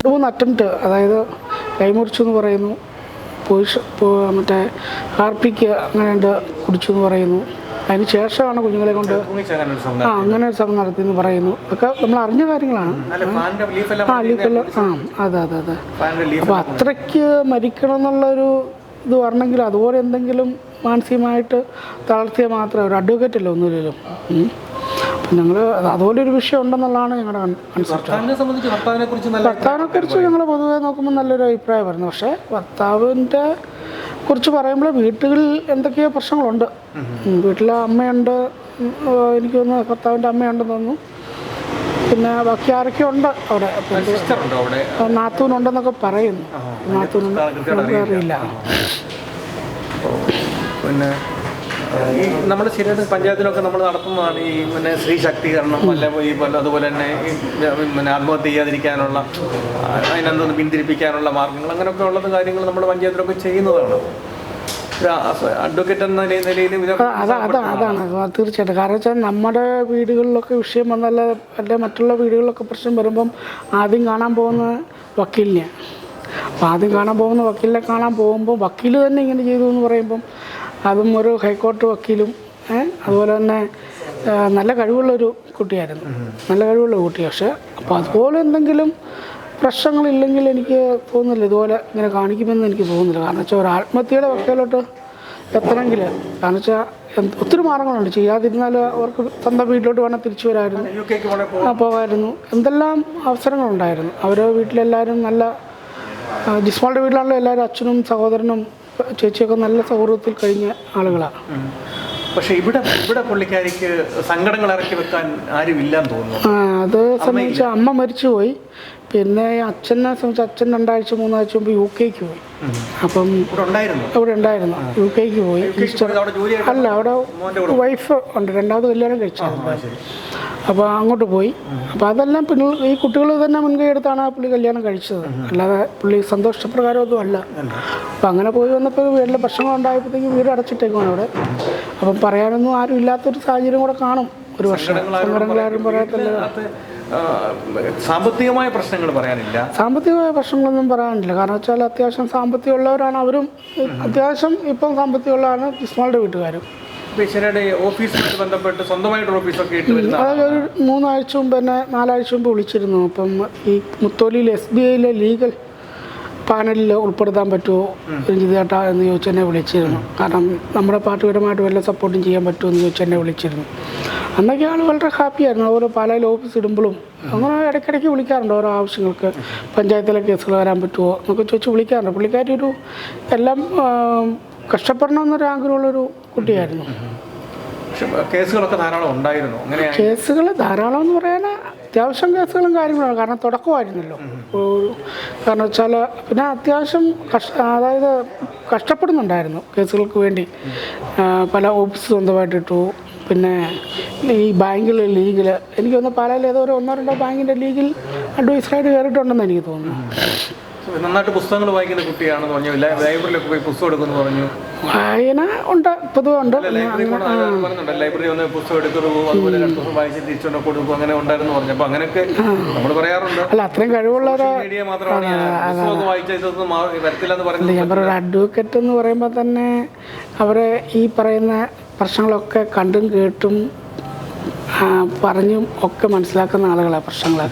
രണ്ട് മൂന്ന് അറ്റംപ്റ്റ് അതായത് കൈമുറിച്ചു എന്ന് പറയുന്നു. പോയിഷ് മറ്റേ ഹാർപ്പിക്ക് അങ്ങനെ ഉണ്ട് കുടിച്ചു എന്ന് പറയുന്നു. അതിന് ശേഷമാണ് കുഞ്ഞുങ്ങളെ കൊണ്ട് ആ അങ്ങനെ ഒരു ശ്രമം നടത്തി എന്ന് പറയുന്നു. ഒക്കെ നമ്മൾ അറിഞ്ഞ കാര്യങ്ങളാണ്. ആ ലീഫെല്ലാം ആ അതെ അതെ അതെ. അപ്പൊ അപ്പോൾ അത്രയ്ക്ക് മരിക്കണം എന്നുള്ളൊരു ഇത് വരണമെങ്കിൽ അതുപോലെ എന്തെങ്കിലും മാനസികമായിട്ട് തളർത്തിയാൽ മാത്രമേ ഒരു അഡ്വക്കേറ്റ് അല്ല ഒന്നുമില്ലല്ലോ. ഞങ്ങൾ അതുപോലെ ഒരു വിഷയം ഉണ്ടെന്നുള്ളതാണ് ഞങ്ങളുടെ ഭർത്താവിനെ കുറിച്ച് ഞങ്ങൾ പൊതുവെ നോക്കുമ്പോൾ നല്ലൊരു അഭിപ്രായം വരുന്നു പക്ഷേ ഭർത്താവിന്റെ കുറിച്ച് പറയുമ്പോൾ വീട്ടുകളിൽ എന്തൊക്കെയോ പ്രശ്നങ്ങളുണ്ട്. വീട്ടിലെ അമ്മയുണ്ട്. എനിക്ക് തോന്നുന്നു ഭർത്താവിന്റെ അമ്മയുണ്ടെന്ന് തോന്നുന്നു. പിന്നെ ബാക്കി ആരൊക്കെ ഉണ്ട് അവിടെ? നാത്തൂനുണ്ടെന്നൊക്കെ പറയുന്നു. നാത്തൂനുണ്ട്. അറിയില്ല. പിന്നെ നമ്മുടെ ശരിയായിട്ട് പഞ്ചായത്തിലൊക്കെ നമ്മൾ നടത്തുന്നതാണ് ഈ പിന്നെ സ്ത്രീ ശാക്തീകരണം അല്ല ഈ പല അതുപോലെ തന്നെ പിന്നെ ആത്മഹത്യ ചെയ്യാതിരിക്കാനുള്ള അതിനെന്തൊന്ന് പിന്തിരിപ്പിക്കാനുള്ള മാർഗങ്ങൾ അങ്ങനെയൊക്കെ ഉള്ളത് കാര്യങ്ങൾ നമ്മുടെ പഞ്ചായത്തിലൊക്കെ ചെയ്യുന്നതാണ്. അഡ്വക്കേറ്റ് എന്ന നിലയിൽ അതാണ്. അത് തീർച്ചയായിട്ടും. കാരണം വെച്ചാൽ നമ്മുടെ വീടുകളിലൊക്കെ വിഷയം വന്നല്ല അല്ലെ മറ്റുള്ള വീടുകളിലൊക്കെ പ്രശ്നം വരുമ്പം ആദ്യം കാണാൻ പോകുന്ന വക്കീലിനെ. അപ്പം ആദ്യം കാണാൻ പോകുന്ന വക്കീലിനെ കാണാൻ പോകുമ്പോൾ വക്കീൽ തന്നെ ഇങ്ങനെ ചെയ്തു എന്ന് പറയുമ്പം അതും ഒരു ഹൈക്കോർട്ട് വക്കീലും അതുപോലെ തന്നെ നല്ല കഴിവുള്ളൊരു കുട്ടിയായിരുന്നു. നല്ല കഴിവുള്ള കുട്ടി. പക്ഷേ അപ്പോൾ അതുപോലെ എന്തെങ്കിലും പ്രശ്നങ്ങളില്ലെങ്കിൽ എനിക്ക് തോന്നുന്നില്ല. ഇതുപോലെ ഇങ്ങനെ കാണിക്കുമെന്ന് എനിക്ക് തോന്നുന്നില്ല. കാരണം വെച്ചാൽ ഒരു ആത്മഹത്യയുടെ വക്കയിലോട്ട് എത്തണമെങ്കിൽ കാരണം വെച്ചാൽ ഒത്തിരി മാർഗങ്ങളുണ്ട്. ചെയ്യാതിരുന്നാൽ അവർക്ക് സ്വന്തം വീട്ടിലോട്ട് വേണം തിരിച്ചു വരായിരുന്നു പോകായിരുന്നു. എന്തെല്ലാം അവസരങ്ങളുണ്ടായിരുന്നു. അവരോ വീട്ടിലെല്ലാവരും നല്ല ജിസ്മോളുടെ വീട്ടിലാണല്ലോ എല്ലാവരും അച്ഛനും സഹോദരനും ചേച്ചിയൊക്കെ നല്ല സൗഹൃദത്തിൽ കഴിഞ്ഞ ആളുകളാണ് പക്ഷെ ഇവിടെ ഇവിടെ പുള്ളിക്കാരിക്ക് സങ്കടങ്ങൾ ഇറക്കി വെക്കാൻ ആരും ഇല്ലാന്ന് തോന്നുന്നു അത് സംബന്ധിച്ച് അമ്മ മരിച്ചുപോയി. പിന്നെ അച്ഛനെ സംബന്ധിച്ച് അച്ഛൻ രണ്ടാഴ്ച മൂന്നാഴ്ച മുമ്പ് യു കെക്ക് പോയി. അപ്പം ഇവിടെ ഉണ്ടായിരുന്നു? യു കെക്ക് പോയി. അവിടെ അല്ല അവിടെ വൈഫ് ഉണ്ട്. രണ്ടാമത് കല്യാണം കഴിച്ചായിരുന്നു അപ്പോൾ അങ്ങോട്ട് പോയി. അപ്പോൾ അതെല്ലാം പിന്നെ ഈ കുട്ടികൾ തന്നെ മുൻകൈ എടുത്താണ് ആ പുള്ളി കല്യാണം കഴിച്ചത്. അല്ലാതെ പുള്ളി സന്തോഷപ്രകാരമൊന്നും അല്ല. അപ്പം അങ്ങനെ പോയി വന്നപ്പോൾ വീട്ടിലെ പ്രശ്നങ്ങൾ ഉണ്ടായപ്പോഴത്തേക്കും വീട് അടച്ചിട്ടേക്കാണ് അവിടെ. അപ്പം പറയാനൊന്നും ആരും ഇല്ലാത്തൊരു സാഹചര്യം കൂടെ കാണും. ഒരു വർഷം പറയാത്തില്ല സാമ്പത്തികമായ പ്രശ്നങ്ങൾ പറയാനില്ല. സാമ്പത്തികമായ പ്രശ്നങ്ങളൊന്നും പറയാനില്ല. കാരണം വെച്ചാൽ അത്യാവശ്യം സാമ്പത്തികമുള്ളവരാണ്. അവരും അത്യാവശ്യം ഇപ്പം സാമ്പത്തികമുള്ളതാണ് ഇസ്മാളുടെ വീട്ടുകാരും. ഇപ്പൊ ഈശ്വരയുടെ ഓഫീസുമായിട്ട് ബന്ധപ്പെട്ട് സ്വന്തമായിട്ട് ഓഫീസൊക്കെ ഇട്ട് വരുന്ന അതായത് ഒരു മൂന്നാഴ്ച മുമ്പ് തന്നെ നാലാഴ്ച മുമ്പ് വിളിച്ചിരുന്നു. അപ്പം ഈ മുത്തോലിയിൽ എസ് ബി ഐയിലെ ലീഗൽ പാനലിൽ ഉൾപ്പെടുത്താൻ പറ്റുമോ? രഞ്ജിത് ചേട്ടാ എന്ന് ചോദിച്ച് എന്നെ വിളിച്ചിരുന്നു. കാരണം നമ്മുടെ പാർട്ടിപരമായിട്ട് വല്ല സപ്പോർട്ടും ചെയ്യാൻ പറ്റുമോ എന്ന് ചോദിച്ച് എന്നെ വിളിച്ചിരുന്നു. അന്നൊക്കെ ആൾ വളരെ ഹാപ്പിയായിരുന്നു അതുപോലെ പാലയിൽ ഓഫീസ് ഇടുമ്പോഴും അങ്ങനെ ഇടയ്ക്കിടയ്ക്ക് വിളിക്കാറുണ്ട് ഓരോ ആവശ്യങ്ങൾക്ക്. പഞ്ചായത്തിലെ കേസുകൾ വരാൻ പറ്റുമോ എന്നൊക്കെ ചോദിച്ച് വിളിക്കാറുണ്ട്. പുള്ളിക്കാരി ഒരു എല്ലാം കഷ്ടപ്പെടണമെന്നൊരു ആഗ്രഹമുള്ളൊരു കുട്ടിയായിരുന്നു. കേസുകളൊക്കെ ധാരാളം ഉണ്ടായിരുന്നു. കേസുകൾ ധാരാളം എന്ന് പറയാൻ അത്യാവശ്യം കേസുകളും കാര്യങ്ങളും കാരണം തുടക്കമായിരുന്നല്ലോ. കാരണം വെച്ചാൽ പിന്നെ അത്യാവശ്യം കഷ്ട അതായത് കഷ്ടപ്പെടുന്നുണ്ടായിരുന്നു കേസുകൾക്ക് വേണ്ടി. പല ഓഫീസ് സ്വന്തമായിട്ടിട്ടു. പിന്നെ ഈ ബാങ്കിൽ ലീഗിൽ എനിക്ക് തോന്നുന്നു പാലയിൽ ഏതോ ഒരു ഒന്നോ രണ്ടോ ബാങ്കിന്റെ ലീഗിൽ അഡ്വൈസറായിട്ട് കയറിയിട്ടുണ്ടെന്ന് എനിക്ക് തോന്നുന്നു. നന്നായിട്ട് പുസ്തകങ്ങൾ വായിക്കുന്ന കുട്ടിയാണെന്ന് പറഞ്ഞു ലൈബ്രറിയിലൊക്കെ പോയി പുസ്തകം എടുക്കുന്നു പറഞ്ഞു. വായന ഉണ്ട് പൊതുവെ ഉണ്ട്. ലൈബ്രറി ഒന്ന് പുസ്തകം എടുത്തു അതുപോലെ രണ്ട് ദിവസം വായിച്ച് തിരിച്ചുകൊണ്ട് കൊടുക്കും അങ്ങനെ ഉണ്ടായിരുന്നു പറഞ്ഞു. അപ്പൊ അങ്ങനെയൊക്കെ നമ്മൾ പറയാറുണ്ട്. അല്ല അത്രയും കഴിവുള്ള മീഡിയ മാത്രമാണ് പുസ്തകം പുസ്തകമൊക്കെ വായിച്ച വരത്തില്ല എന്ന് പറഞ്ഞു ഞാൻ അഡ്വക്കേറ്റ് എന്ന് പറയുമ്പോൾ തന്നെ അവരെ ഈ പറയുന്ന പ്രശ്നങ്ങളൊക്കെ കണ്ടും കേട്ടും പറഞ്ഞും ഒക്കെ മനസ്സിലാക്കുന്ന ആളുകളാണ് പ്രശ്നങ്ങൾ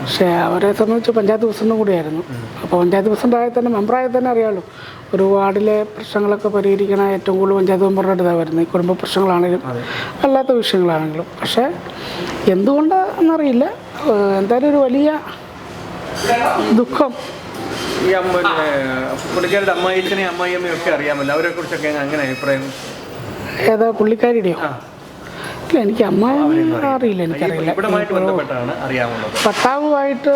പക്ഷേ അവരെ സംബന്ധിച്ച് പഞ്ചായത്ത് പ്രസിഡന്റും കൂടിയായിരുന്നു. അപ്പോൾ പഞ്ചായത്ത് പ്രസിഡന്റായി തന്നെ മെമ്പറായി തന്നെ അറിയാമല്ലോ ഒരു വാർഡിലെ പ്രശ്നങ്ങളൊക്കെ പരിഹരിക്കണ ഏറ്റവും കൂടുതൽ പഞ്ചായത്ത് മെമ്പറുടെ അടുത്താണ് വരുന്നത്. ഈ കുടുംബ പ്രശ്നങ്ങളാണെങ്കിലും അല്ലാത്ത വിഷയങ്ങളാണെങ്കിലും. പക്ഷേ എന്തുകൊണ്ടാണെന്നറിയില്ല. ഏഹ് എന്തായാലും ഒരു വലിയ ദുഃഖം. ഈ അമ്മ പുള്ളിക്കാരുടെ അമ്മായിച്ചനെയും അമ്മായിയമ്മയും ഒക്കെ അറിയാമല്ലോ. അവരെ കുറിച്ചൊക്കെ അങ്ങനെ അഭിപ്രായം? ഏതാ പുള്ളിക്കാരിയുടെയോ? എനിക്ക് അമ്മ അറിയില്ല എനിക്കറിയില്ല. പട്ടാവുമായിട്ട് ഭർത്താവുമായിട്ട്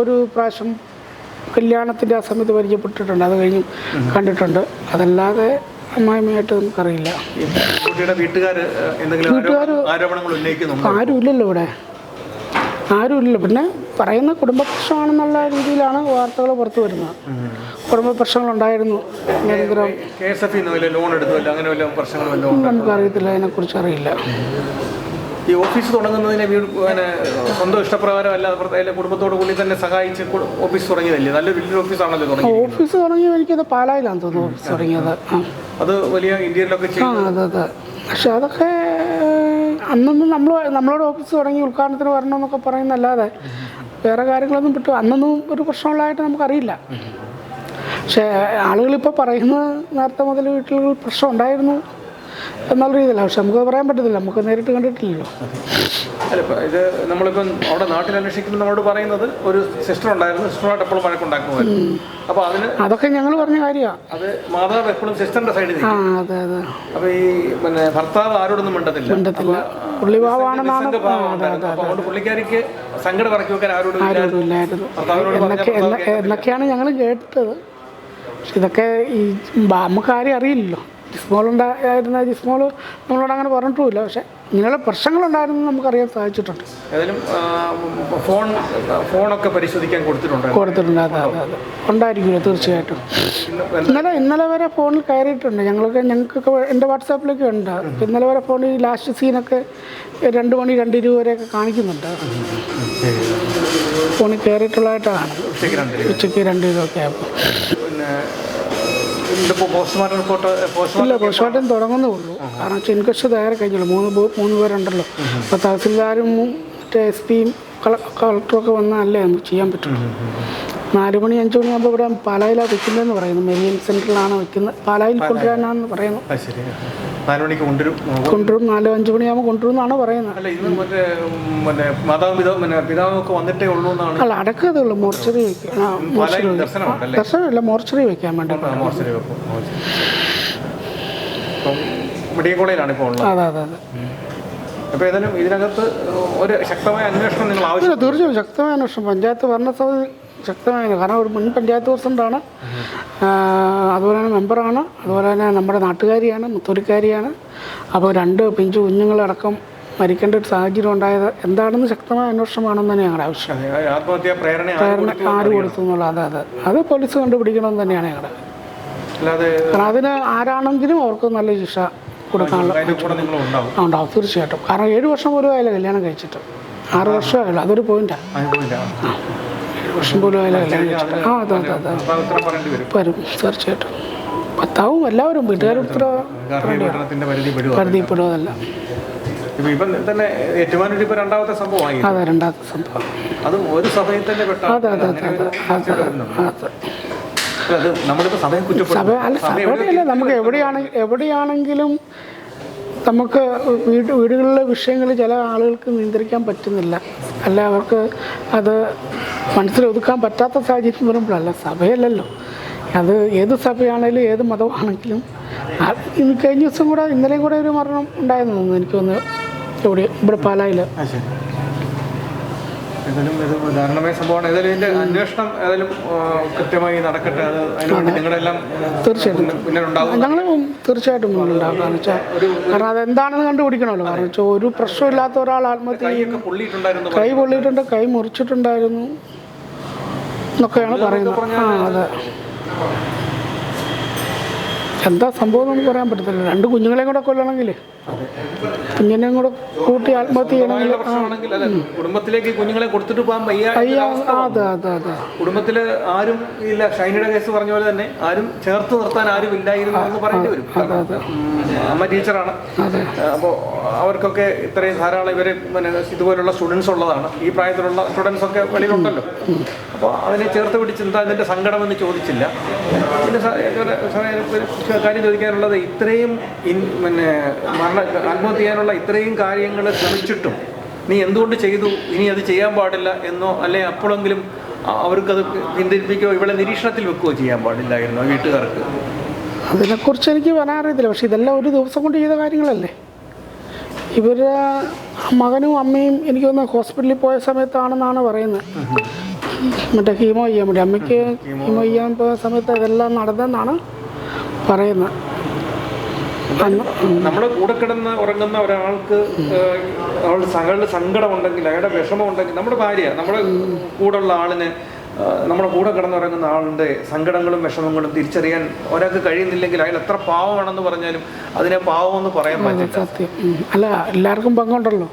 ഒരു പ്രാവശ്യം കല്യാണത്തിന്റെ ആ സമയത്ത് പരിചയപ്പെട്ടിട്ടുണ്ട്. അത് കഴിഞ്ഞും കണ്ടിട്ടുണ്ട്. അതല്ലാതെ അമ്മായിമ്മയായിട്ട് നമുക്കറിയില്ല. വീട്ടുകാർ ആരും ആരുമില്ലല്ലോ ഇവിടെ. ആരുമില്ലല്ലോ. പിന്നെ പറയുന്ന കുടുംബ പ്രശ്നമാണെന്നുള്ള രീതിയിലാണ് വാർത്തകൾ പുറത്തു വരുന്നത്. കുടുംബ പ്രശ്നങ്ങളുണ്ടായിരുന്നു നിരന്തരം ഉണ്ടായിരുന്നു ഉണ്ടോ? നമുക്കറിയത്തില്ല അതിനെക്കുറിച്ച് അറിയില്ല. ഈ ഓഫീസ് തുടങ്ങുന്നതിനെ വീട് പിന്നെ സ്വന്തം ഇഷ്ടപ്രകാരം അല്ല കുടുംബത്തോട് കൂടി തന്നെ സഹായിച്ച് ഓഫീസ് തുടങ്ങിയതല്ലേ? നല്ലൊരു വലിയൊരു ഓഫീസാണല്ലോ തുടങ്ങി ഓഫീസ് തുടങ്ങിയത് എനിക്കത് പാലായിലാന്ന് തോന്നുന്നു ഓഫീസ് തുടങ്ങിയത്. അത് വലിയ ഇന്ത്യയിലൊക്കെ അതെ അതെ. പക്ഷെ അതൊക്കെ അന്നൊന്നും നമ്മൾ നമ്മളോട് ഓഫീസ് തുടങ്ങി ഉദ്ഘാടനത്തിന് വരണമെന്നൊക്കെ പറയുന്നല്ലാതെ വേറെ കാര്യങ്ങളൊന്നും കിട്ടും. അന്നൊന്നും ഒരു പ്രശ്നമുള്ളതായിട്ട് നമുക്കറിയില്ല. പക്ഷേ ആളുകളിപ്പോൾ പറയുന്നത് നേരത്തെ മുതൽ വീട്ടിൽ പ്രശ്നം ഉണ്ടായിരുന്നു എന്നുള്ള രീതിയിലാണ് പക്ഷെ നമുക്ക് പറയാൻ പറ്റത്തില്ല. നമുക്ക് നേരിട്ട് കണ്ടിട്ടില്ലല്ലോ. അല്ല ഇത് നമ്മളിപ്പം അവിടെ നാട്ടിൽ അന്വേഷിക്കുമ്പോൾ നമ്മളോട് പറയുന്നത് ഒരു സിസ്റ്റർ ഉണ്ടായിരുന്നു. സിസ്റ്ററുമായിട്ട് എപ്പോഴും വഴക്കുണ്ടാക്കുമായിരുന്നു. അപ്പോൾ അതിന് അതൊക്കെ ഞങ്ങൾ പറഞ്ഞ കാര്യമാണ് അത് മാതാവ് എപ്പോഴും സിസ്റ്ററിന്റെ സൈഡിൽ അതെ അതെ. അപ്പൊ ഈ പിന്നെ ഭർത്താവ് ആരോടൊന്നും മിണ്ടത്തില്ല. അതുകൊണ്ട് പുള്ളിക്കാരിക്ക് സങ്കടം ഇറക്കി വെക്കാൻ ആരോടും ഇല്ലായിരുന്നു എന്നൊക്കെ എന്നൊക്കെയാണ് ഞങ്ങൾ കേട്ടത്. പക്ഷെ ഇതൊക്കെ ഈ നമുക്ക് ആരും അറിയില്ലല്ലോ. ജിസ്മോൾ ഉണ്ടായിരുന്ന ജിസ്മോൾ നമ്മളോട് അങ്ങനെ പറഞ്ഞിട്ടുമില്ല. പക്ഷെ ഇങ്ങനെയുള്ള പ്രശ്നങ്ങളുണ്ടായിരുന്നു നമുക്കറിയാൻ സാധിച്ചിട്ടുണ്ട്. ഏതായാലും ഫോൺ ഫോണൊക്കെ പരിശോധിക്കാൻ കൊടുത്തിട്ടുണ്ടായിരുന്നു. കൊടുത്തിട്ടുണ്ട്. അതെ അതെ അതെ. ഉണ്ടായിരിക്കില്ല തീർച്ചയായിട്ടും. ഇന്നലെ ഇന്നലെ വരെ ഫോണിൽ കയറിയിട്ടുണ്ട്. ഞങ്ങൾക്ക് ഞങ്ങൾക്കൊക്കെ എന്റെ വാട്സാപ്പിലൊക്കെ ഉണ്ട്. ഇന്നലെ വരെ ഫോണിൽ ലാസ്റ്റ് സീനൊക്കെ രണ്ട് മണി രണ്ട് ഇരുപത് വരെയൊക്കെ കാണിക്കുന്നുണ്ട്. ഫോണിൽ കയറിയിട്ടുള്ളതായിട്ടാണ്. ഉച്ചയ്ക്ക് രണ്ട് ഇതൊക്കെ ആയപ്പോൾ പിന്നെ ഇതിപ്പോൾ പോസ്റ്റ്മോർട്ടം റിപ്പോർട്ട് പോസ്റ്റ്മോർട്ടം ഇല്ല പോസ്റ്റ്മോർട്ടം തുടങ്ങുന്നേ ഉള്ളൂ. കാരണം വെച്ചാൽ ഇൻക്വസ്റ്റ് തയ്യാറി കഴിഞ്ഞല്ലോ. മൂന്ന് മൂന്ന് പേരുണ്ടല്ലോ. അപ്പോൾ തഹസിൽദാരും മറ്റേ എസ് പിയും കളക്ടറൊക്കെ അല്ലേ നമുക്ക് ചെയ്യാൻ പറ്റുള്ളൂ. നാല് മണി അഞ്ച് മണിയാകുമ്പോൾ ഇവിടെ പാലായിലാണ് വെക്കുന്നതെന്ന് പറയുന്നു. മെരിയൻ സെന്ററിലാണ് വെക്കുന്നത്. പാലായിൽ കൊണ്ടുവരാനാണെന്ന് പറയുന്നു. കൊണ്ടുവരും. കൊണ്ടുവരും നാലോ അഞ്ചു മണിയാകുമ്പോൾ കൊണ്ടുവരും എന്നാണ് പറയുന്നത്. അല്ല ഇത് മറ്റേ ഉം, മറ്റേ മാതാവും പിതാവും പിന്നെ പിതാവൊക്കെ വന്നിട്ടേ ഉള്ളൂ എന്നാണ്. അല്ല അടക്കതേ ഉള്ളൂ മോർച്ചറി ദർശനമല്ല മോർച്ചറി വെക്കാൻ വേണ്ടി മോർച്ചറി വെക്കും ഓ, ശരി. ഇപ്പം മെഡിക്കൽ കോളേജിലാണ് ഇപ്പോൾ ഉള്ളത്. അതെ അതെ അതെ. അപ്പോൾ ഏതായാലും ഇതിനകത്ത് ഒരു ശക്തമായ അന്വേഷണം നിങ്ങൾ ആവശ്യം തീർച്ചയായും ശക്തമായ അന്വേഷണം. പഞ്ചായത്ത് ഭരണസമിതി ശക്തമായ കാരണം ഒരു മുൻ പഞ്ചായത്ത് പ്രസിഡന്റാണ് അതുപോലെ തന്നെ മെമ്പറാണ്. അതുപോലെ തന്നെ നമ്മുടെ നാട്ടുകാരിയാണ് മുത്തൂരിക്കാരിയാണ്. അപ്പോൾ രണ്ട് പിഞ്ചു കുഞ്ഞുങ്ങളടക്കം മരിക്കേണ്ട ഒരു സാഹചര്യം ഉണ്ടായത് എന്താണെന്ന് ശക്തമായ അന്വേഷണമാണെന്ന് തന്നെ ഞങ്ങളുടെ ആവശ്യം. പ്രേരണ ആര് കൊടുത്തു എന്നുള്ള അതെ അതെ. അത് പോലീസ് കണ്ടുപിടിക്കണമെന്ന് തന്നെയാണ് ഞങ്ങളുടെ കാരണം അതിന് ആരാണെങ്കിലും അവർക്ക് നല്ല ശിക്ഷ കൊടുക്കാനുള്ള ഉണ്ടാവും. തീർച്ചയായിട്ടും. കാരണം ഏഴ് വർഷം പോലും ആയാലും കല്യാണം കഴിച്ചിട്ട്. ആറ് വർഷമായല്ലോ അതൊരു പോയിന്റാണ് വർഷം പോലും കല്യാണം ആ അതെ അതെ അതെ. വരും തീർച്ചയായിട്ടും. ഭർത്താവും എല്ലാവരും വീട്ടുകാരും ഇത്ര പരിധിപ്പെടുവതല്ല തന്നെ ഏറ്റുമാനൂർ ഇപ്പൊ രണ്ടാമത്തെ സംഭവമായി അതെ രണ്ടാമത്തെ സംഭവം. അതും ഒരു സഭയിൽ തന്നെ പെട്ട അതെ അതെ അതെ അതെ സഭ അല്ല സഭയുടെ നമുക്ക് എവിടെയാണെങ്കിൽ എവിടെയാണെങ്കിലും നമുക്ക് വീട് വീടുകളിലെ വിഷയങ്ങൾ ചില ആളുകൾക്ക് നിയന്ത്രിക്കാൻ പറ്റുന്നില്ല. അല്ല അവർക്ക് അത് മനസ്സിലൊതുക്കാൻ പറ്റാത്ത സാഹചര്യം വരുമ്പോഴല്ല സഭയല്ലല്ലോ. അത് ഏത് സഭയാണെങ്കിലും ഏത് മതമാണെങ്കിലും കഴിഞ്ഞ ദിവസം കൂടെ ഇന്നലെയും കൂടെ ഒരു മരണം ഉണ്ടായെന്ന് തോന്നുന്നു എനിക്ക് തോന്നുന്നു. ഇവിടെ ഇവിടെ പാലായിൽ തീർച്ചയായിട്ടും. ഞങ്ങൾ തീർച്ചയായിട്ടും മുന്നിലുണ്ടാകും കാരണം വെച്ചാൽ കാരണം അതെന്താണെന്ന് കണ്ടുപിടിക്കണമല്ലോ. കാരണം വെച്ചാൽ ഒരു പ്രശ്നമില്ലാത്ത ഒരാൾ ആത്മഹത്യ ചെയ്യും കൈയൊക്കെ കൈ പൊള്ളിയിട്ടുണ്ട് കൈ മുറിച്ചിട്ടുണ്ടായിരുന്നു എന്നൊക്കെയാണ് പറയുന്നത്. ആ അതെ. എന്താ സംഭവം നമുക്ക് പറയാൻ പറ്റത്തില്ല. രണ്ട് കുഞ്ഞുങ്ങളെയും കൂടെ കൊല്ലണമെങ്കിൽ. കുഞ്ഞിനെയും കൂടെ കൂട്ടി ആത്മഹത്യ ചെയ്യണമെങ്കിൽ കുടുംബത്തിലേക്ക് കുഞ്ഞുങ്ങളെ കൊടുത്തിട്ട് പോകാൻ വയ്യ അതെ അതെ അതെ. കുടുംബത്തിൽ ആരും ഇല്ല. ഷൈനയുടെ കേസ് പറഞ്ഞ പോലെ തന്നെ ആരും ചേർത്ത് നിർത്താൻ ആരും ഇല്ലായിരുന്നു എന്ന് പറയേണ്ടി വരും. അമ്മ ടീച്ചറാണ്. അപ്പോൾ അവർക്കൊക്കെ ഇത്രയും ധാരാളം ഇവർ പിന്നെ ഇതുപോലുള്ള സ്റ്റുഡൻസ് ഉള്ളതാണ്. ഈ പ്രായത്തിലുള്ള സ്റ്റുഡൻസ് ഒക്കെ വെളിയിലുണ്ടല്ലോ. അപ്പോൾ അതിനെ ചേർത്ത് പിടിച്ച് എന്താ ഇതിന്റെ സങ്കടം എന്ന് ചോദിച്ചില്ല. പിന്നെ കാര്യം ചോദിക്കാനുള്ളത് ഇത്രയും ഇൻ- പിന്നെ മരണ ആത്മഹത്യ ചെയ്യാനുള്ള ഇത്രയും കാര്യങ്ങൾ ശ്രമിച്ചിട്ടും നീ എന്തുകൊണ്ട് ചെയ്തു? ഇനി അത് ചെയ്യാൻ പാടില്ല എന്നോ അല്ലെ അപ്പോഴെങ്കിലും അവർക്കത് പിന്തിരിപ്പിക്കുകയോ ഇവിടെ നിരീക്ഷണത്തിൽ വെക്കുകയോ ചെയ്യാൻ പാടില്ലായിരുന്നോ വീട്ടുകാർക്ക്? അതിനെക്കുറിച്ച് എനിക്ക് പറയാൻ അറിയത്തില്ല പക്ഷെ ഇതെല്ലാം ഒരു ദിവസം കൊണ്ട് ചെയ്ത കാര്യങ്ങളല്ലേ? ഇവർ മകനും അമ്മയും എനിക്ക് ഒന്ന് ഹോസ്പിറ്റലിൽ പോയ സമയത്താണെന്നാണ് പറയുന്നത്. മറ്റേ ഹീമോ ചെയ്യാൻ വേണ്ടി. അമ്മയ്ക്ക് ഹീമോ ചെയ്യാൻ പോയ സമയത്ത് ഇതെല്ലാം നടന്നെന്നാണ് പറയുന്നത് അന്ന് നമ്മുടെ കൂടെ കിടന്ന് ഉറങ്ങുന്ന ഒരാൾക്ക് അവളുടെ സകളുടെ സങ്കടമുണ്ടെങ്കിൽ അയാളുടെ വിഷമമുണ്ടെങ്കിൽ നമ്മുടെ ഭാര്യ നമ്മുടെ കൂടെയുള്ള ആളിന് ഏഹ്, നമ്മുടെ കൂടെ കിടന്നുറങ്ങുന്ന ആളുടെ സങ്കടങ്ങളും വിഷമങ്ങളും തിരിച്ചറിയാൻ ഒരാൾക്ക് കഴിയുന്നില്ലെങ്കിൽ അയാൾ എത്ര പാവമാണെന്ന് പറഞ്ഞാലും അതിനെ പാവമെന്ന് പറയാൻ പറ്റില്ല. അല്ല എല്ലാവർക്കും പങ്കുണ്ടല്ലോ.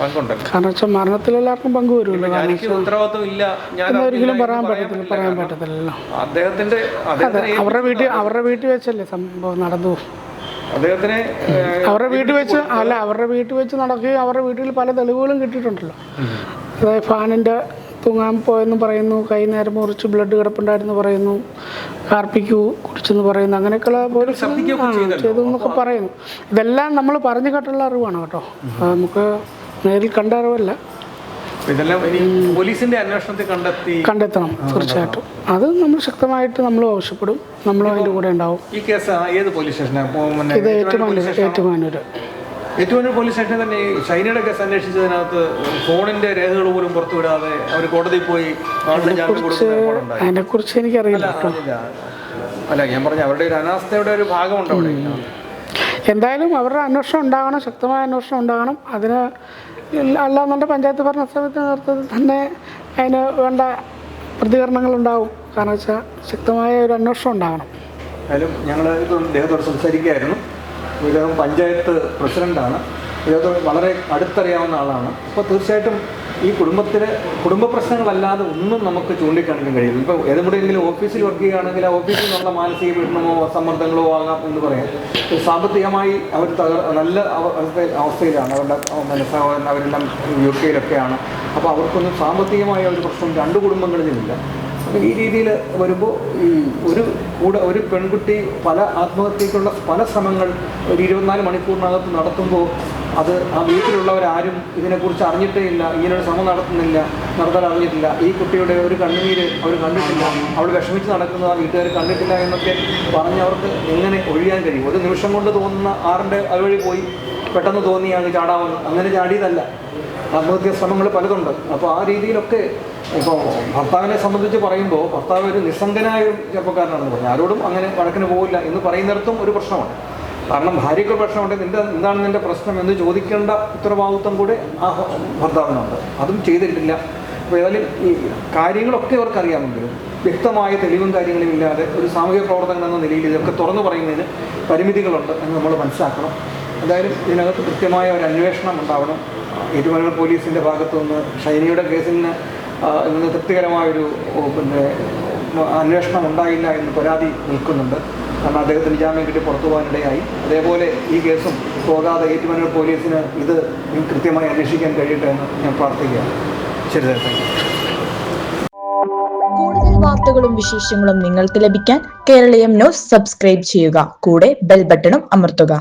കാരണം വെച്ചാൽ മരണത്തിൽ എല്ലാവർക്കും പങ്ക് വരുമല്ലോ. ഉത്തരവാദിത്വം ഇല്ല. ഞാൻ ഒരിക്കലും പറയാൻ പറ്റത്തില്ല പറയാൻ പറ്റത്തില്ലല്ലോ. അദ്ദേഹത്തിന്റെ അവരുടെ വീട്ടിൽ അവരുടെ വീട്ടിൽ വെച്ചല്ലേ സംഭവം നടന്നു. അദ്ദേഹത്തിന് അവരുടെ വീട്ടിൽ വെച്ച് അല്ല അവരുടെ വീട്ടിൽ വെച്ച് നടക്കുകയും അവരുടെ വീട്ടിൽ പല തെളിവുകളും കിട്ടിയിട്ടുണ്ടല്ലോ. അതായത് ഫാനിന്റെ തൂങ്ങാൻ പോയെന്ന് പറയുന്നു കൈ നേരം മുറിച്ച് ബ്ലഡ് കിടപ്പുണ്ടായിരുന്നു പറയുന്നു കാർപ്പിക്കു കുടിച്ചെന്ന് പറയുന്നു അങ്ങനെയൊക്കെയുള്ള പോലീസ്. ചെയ്തു എന്നൊക്കെ പറയുന്നു. ഇതെല്ലാം നമ്മൾ പറഞ്ഞു കേട്ടുള്ള അറിവാണ് കേട്ടോ. നമുക്ക് നേരിൽ കണ്ടറിവല്ല. ഇതെല്ലാം ഇനി പോലീസിന്റെ അന്വേഷണത്തിൽ കണ്ടെത്തി കണ്ടെത്തണം തീർച്ചയായിട്ടും. അത് നമ്മൾ ശക്തമായിട്ട് നമ്മൾ ആവശ്യപ്പെടും. നമ്മളും അതിന്റെ കൂടെ ഉണ്ടാവും. ഈ കേസ് ഏത് പോലീസ് സ്റ്റേഷനാണ് ഇത് ഏറ്റുമാനൂർ ഏറ്റുമാനൂർ ഏറ്റുമാനൂർ പോലീസ് സ്റ്റേഷനിൽ തന്നെ ഷൈനയുടെ കേസ് അന്വേഷിച്ചതിനകത്ത് ഫോണിന്റെ രേഖകൾ പോലും പുറത്തുവിടാതെ അവർ കോടതിയിൽ പോയി അതിനെ കുറിച്ച് എനിക്കറിയില്ല അല്ല ഞാൻ പറഞ്ഞ അവരുടെ ഒരു അനാസ്ഥയുടെ ഒരു ഭാഗമുണ്ട് അവിടെ. എന്തായാലും അവരുടെ അന്വേഷണം ഉണ്ടാകണം ശക്തമായ അന്വേഷണം ഉണ്ടാകണം. അതിന് അല്ലാന്നുണ്ടെങ്കിൽ പഞ്ചായത്ത് ഭരണ സമിതി നേതൃത്വത്തിൽ തന്നെ അതിന് വേണ്ട പ്രതികരണങ്ങൾ ഉണ്ടാവും കാരണം വെച്ചാൽ ശക്തമായ ഒരു അന്വേഷണം ഉണ്ടാകണം. എന്നാലും ഞങ്ങൾ ഇദ്ദേഹത്തോട് സംസാരിക്കുകയായിരുന്നു. ഇദ്ദേഹം പഞ്ചായത്ത് പ്രസിഡന്റാണ്. ഇദ്ദേഹത്തോട് വളരെ അടുത്തറിയാവുന്ന ആളാണ്. അപ്പോൾ തീർച്ചയായിട്ടും ഈ കുടുംബത്തിലെ കുടുംബ പ്രശ്നങ്ങളല്ലാതെ ഒന്നും നമുക്ക് ചൂണ്ടിക്കാണിക്കാൻ കഴിയില്ല. ഇപ്പോൾ ഏതെങ്കിലും ഓഫീസിൽ വർക്ക് ചെയ്യുകയാണെങ്കിൽ ആ ഓഫീസിൽ നിന്നുള്ള മാനസിക പീഡനമോ സമ്മർദ്ദങ്ങളോ ആകാം എന്ന് പറയാം. സാമ്പത്തികമായി അവർ നല്ല അവ- അവസ്ഥ- അവസ്ഥയിലാണ്. അവരുടെ മനസ്സാവുന്ന അവരെല്ലാം യു കെയിലൊക്കെയാണ്. അപ്പോൾ അവർക്കൊന്നും സാമ്പത്തികമായ ഒരു പ്രശ്നം രണ്ട് കുടുംബങ്ങളിലുമില്ല. ഈ രീതിയിൽ വരുമ്പോൾ ഒരു കൂടെ ഒരു പെൺകുട്ടി പല ആത്മഹത്യക്കുള്ള പല ശ്രമങ്ങൾ ഒരു ഇരുപത്തിനാല് മണിക്കൂറിനകത്ത് നടത്തുമ്പോൾ അത് ആ വീട്ടിലുള്ളവരാരും ഇതിനെക്കുറിച്ച് അറിഞ്ഞിട്ടേ ഇല്ല ഇങ്ങനൊരു ശ്രമം നടത്തുന്നില്ല നടത്താൻ അറിഞ്ഞിട്ടില്ല. ഈ കുട്ടിയുടെ ഒരു കണ്ണുനീര് അവർ കണ്ടിട്ടില്ല അവൾ വിഷമിച്ച് നടക്കുന്നത് ആ വീട്ടുകാർ കണ്ടിട്ടില്ല എന്നൊക്കെ പറഞ്ഞ് അവർക്ക് എങ്ങനെ ഒഴിയാൻ കഴിയും? ഒരു നിമിഷം കൊണ്ട് തോന്നുന്ന ആറിന്റെ അതുവഴി പോയി പെട്ടെന്ന് തോന്നി അങ്ങ് ചാടാമെന്ന്. അങ്ങനെ ചാടിയതല്ല. ആത്മഹത്യാ ശ്രമങ്ങൾ പലതുണ്ട്. അപ്പോൾ ആ രീതിയിലൊക്കെ ഇപ്പോൾ ഭർത്താവിനെ സംബന്ധിച്ച് പറയുമ്പോൾ ഭർത്താവ് ഒരു നിസ്സംഗനായ ഒരു ചെറുപ്പക്കാരനാണെന്ന് പറഞ്ഞു. ആരോടും അങ്ങനെ വഴക്കിന് പോകില്ല എന്ന് പറയുന്നിടത്തും ഒരു പ്രശ്നമാണ് കാരണം ഭാര്യയ്ക്ക് ഒരു പ്രശ്നമുണ്ട്. നിന്റെ എന്താണ് നിന്റെ പ്രശ്നം എന്ന് ചോദിക്കേണ്ട ഉത്തരവാദിത്വം കൂടെ ആ ഭർത്താവിനുണ്ട്. അതും ചെയ്തിട്ടില്ല. അപ്പോൾ ഏതായാലും ഈ കാര്യങ്ങളൊക്കെ അവർക്ക് അറിയാമെങ്കിലും വ്യക്തമായ തെളിവും കാര്യങ്ങളും ഇല്ലാതെ ഒരു സാമൂഹിക പ്രവർത്തകൻ എന്ന നിലയിൽ ഇതൊക്കെ തുറന്നു പറയുന്നതിന് പരിമിതികളുണ്ട് എന്ന് നമ്മൾ മനസ്സിലാക്കണം. എന്തായാലും ഇതിനകത്ത് കൃത്യമായ ഒരു അന്വേഷണം ഉണ്ടാവണം. ഏറ്റുമാനൂർ പോലീസിന്റെ ഭാഗത്തുനിന്ന് ഷൈനിയുടെ കേസിന് ഇന്ന് തൃപ്തികരമായൊരു പിന്നെ അന്വേഷണം ഉണ്ടായില്ല എന്ന് പരാതി നിൽക്കുന്നുണ്ട്. കാരണം അദ്ദേഹത്തിന് ജാമ്യം കിട്ടി പുറത്തു പോകാനിടയായി. അതേപോലെ ഈ കേസും പോകാതെ ഏറ്റുമാനൂർ പോലീസിന് ഇത് കൃത്യമായി അന്വേഷിക്കാൻ കഴിയട്ടെ എന്ന് ഞാൻ പ്രാർത്ഥിക്കുകയാണ്. ശരി യു കൂടുതൽ വാർത്തകളും വിശേഷങ്ങളും നിങ്ങൾക്ക് ലഭിക്കാൻ കേരളീയം ന്യൂസ് സബ്സ്ക്രൈബ് ചെയ്യുക. കൂടെ ബെൽ ബട്ടണും അമർത്തുക.